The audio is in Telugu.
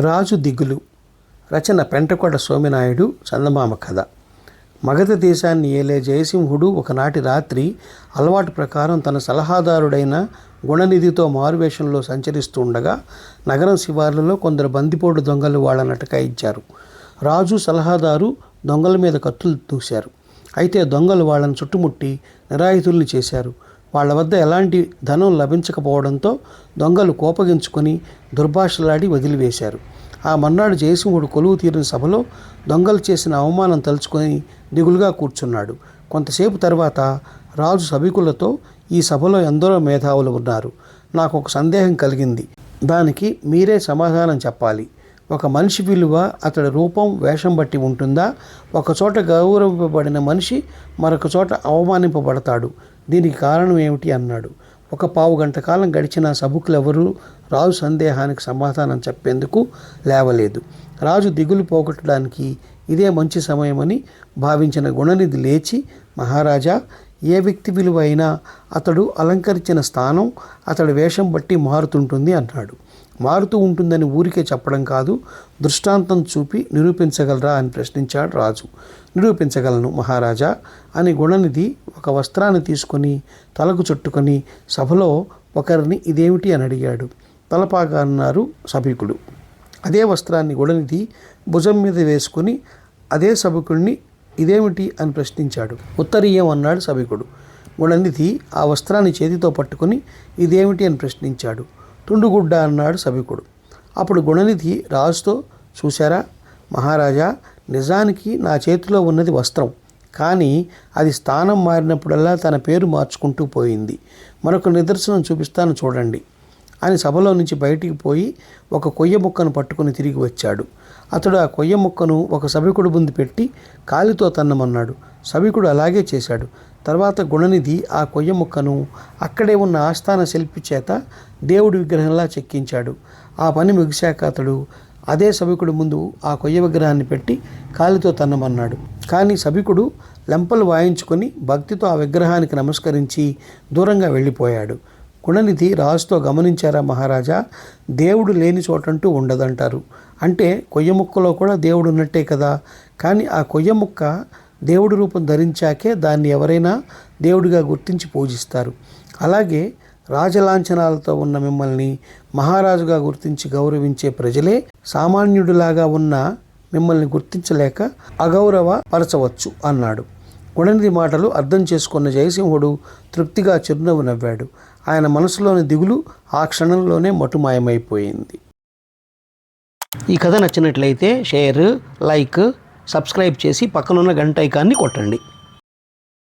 రాజు దిగులు. రచన పెంటకొండ సోమినాయుడు చందమామ కథ. మగధ దేశాన్ని ఏలే జయసింహుడు ఒకనాటి రాత్రి అలవాటు ప్రకారం తన సలహాదారుడైన గుణనిధితో మారువేషంలో సంచరిస్తూ ఉండగా నగరం శివార్లలో కొందరు బందిపోటు దొంగలు వాళ్ళని ఇచ్చారు. రాజు సలహాదారు దొంగల మీద కత్తులు దూశారు. అయితే దొంగలు వాళ్ళని చుట్టుముట్టి నిరాయుధుల్ని చేశారు. వాళ్ళ వద్ద ఎలాంటి ధనం లభించకపోవడంతో దొంగలు కోపగించుకొని దుర్భాషలాడి వదిలివేశారు. ఆ మర్నాడు జయసింహుడు కొలువు తీరిన సభలో దొంగలు చేసిన అవమానం తలుచుకొని దిగులుగా కూర్చున్నాడు. కొంతసేపు తర్వాత రాజు సభికులతో ఈ సభలో ఎందరో మేధావులు ఉన్నారు. నాకు ఒక సందేహం కలిగింది. దానికి మీరే సమాధానం చెప్పాలి. ఒక మనిషి విలువ అతడి రూపం వేషం బట్టి ఉంటుందా? ఒకచోట గౌరవింపబడిన మనిషి మరొక చోట అవమానింపబడతాడు. దీనికి కారణం ఏమిటి అన్నాడు. ఒక పావు గంట కాలం గడిచిన సభకులెవరూ రాజు సందేహానికి సమాధానం చెప్పేందుకు లేవలేదు. రాజు దిగులు పోగొట్టడానికి ఇదే మంచి సమయమని భావించిన గుణనిధి లేచి మహారాజా ఏ వ్యక్తి విలువ అయినా అతడు అలంకరించిన స్థానం అతడి వేషం బట్టి మారుతుంటుంది అన్నాడు మారుతూ ఉంటుందని ఊరికే చెప్పడం కాదు దృష్టాంతం చూపి నిరూపించగలరా అని ప్రశ్నించాడు రాజు. నిరూపించగలను మహారాజా అని గుణనిధి ఒక వస్త్రాన్ని తీసుకొని తలకు చుట్టుకొని సభలో ఒకరిని ఇదేమిటి అని అడిగాడు. తలపాగా అన్నారు సభికుడు అదే వస్త్రాన్ని గుణనిధి భుజం మీద వేసుకుని అదే సభకుడిని ఇదేమిటి అని ప్రశ్నించాడు. ఉత్తరీయం అన్నాడు సభికుడు. గుణనిధి ఆ వస్త్రాన్ని చేతితో పట్టుకుని ఇదేమిటి అని ప్రశ్నించాడు. తుండుగుడ్డ అన్నాడు సభికుడు. అప్పుడు గుణనిధి రాజుతో చూశారా? మహారాజా నిజానికి నా చేతిలో ఉన్నది వస్త్రం. కానీ అది స్థానం మారినప్పుడల్లా తన పేరు మార్చుకుంటూ పోయింది. మరొక నిదర్శనం చూపిస్తాను చూడండి. అని సభలో నుంచి బయటికి పోయి ఒక కొయ్య ముక్కను పట్టుకుని తిరిగి వచ్చాడు. అతడు ఆ కొయ్య ముక్కను ఒక సభికుడు ముందు పెట్టి కాలితో తన్నమన్నాడు. సభికుడు అలాగే చేశాడు. తర్వాత గుణనిధి ఆ కొయ్య ముక్కను అక్కడే ఉన్న ఆస్థాన శిల్పి చేత దేవుడి విగ్రహంలా చెక్కించాడు. ఆ పని ముగిశాక అతడు అదే సభికుడు ముందు ఆ కొయ్య విగ్రహాన్ని పెట్టి కాలితో తన్నమన్నాడు. కానీ సభికుడు లెంపలు వాయించుకొని భక్తితో ఆ విగ్రహానికి నమస్కరించి దూరంగా వెళ్ళిపోయాడు. గుణనిధి రాజుతో గమనించారా మహారాజా? దేవుడు లేని చోటంటూ ఉండదంటారు. అంటే కొయ్య ముక్కలో కూడా దేవుడు ఉన్నట్టే కదా? కానీ ఆ కొయ్య ముక్క దేవుడి రూపం ధరించాకే దాన్ని ఎవరైనా దేవుడిగా గుర్తించి పూజిస్తారు. అలాగే రాజలాంఛనాలతో ఉన్న మిమ్మల్ని మహారాజుగా గుర్తించి గౌరవించే ప్రజలే సామాన్యుడిలాగా ఉన్న మిమ్మల్ని గుర్తించలేక అగౌరవ పరచవచ్చు అన్నాడు. గుణనిధి మాటలు అర్థం చేసుకున్న జయసింహుడు తృప్తిగా చిరునవ్వు నవ్వాడు. ఆయన మనసులోని దిగులు ఆ క్షణంలోనే మటుమాయమైపోయింది. ఈ కథ నచ్చినట్లయితే షేర్ లైక్ సబ్స్క్రైబ్ చేసి పక్కనున్న గంట ఐకాన్ని కొట్టండి.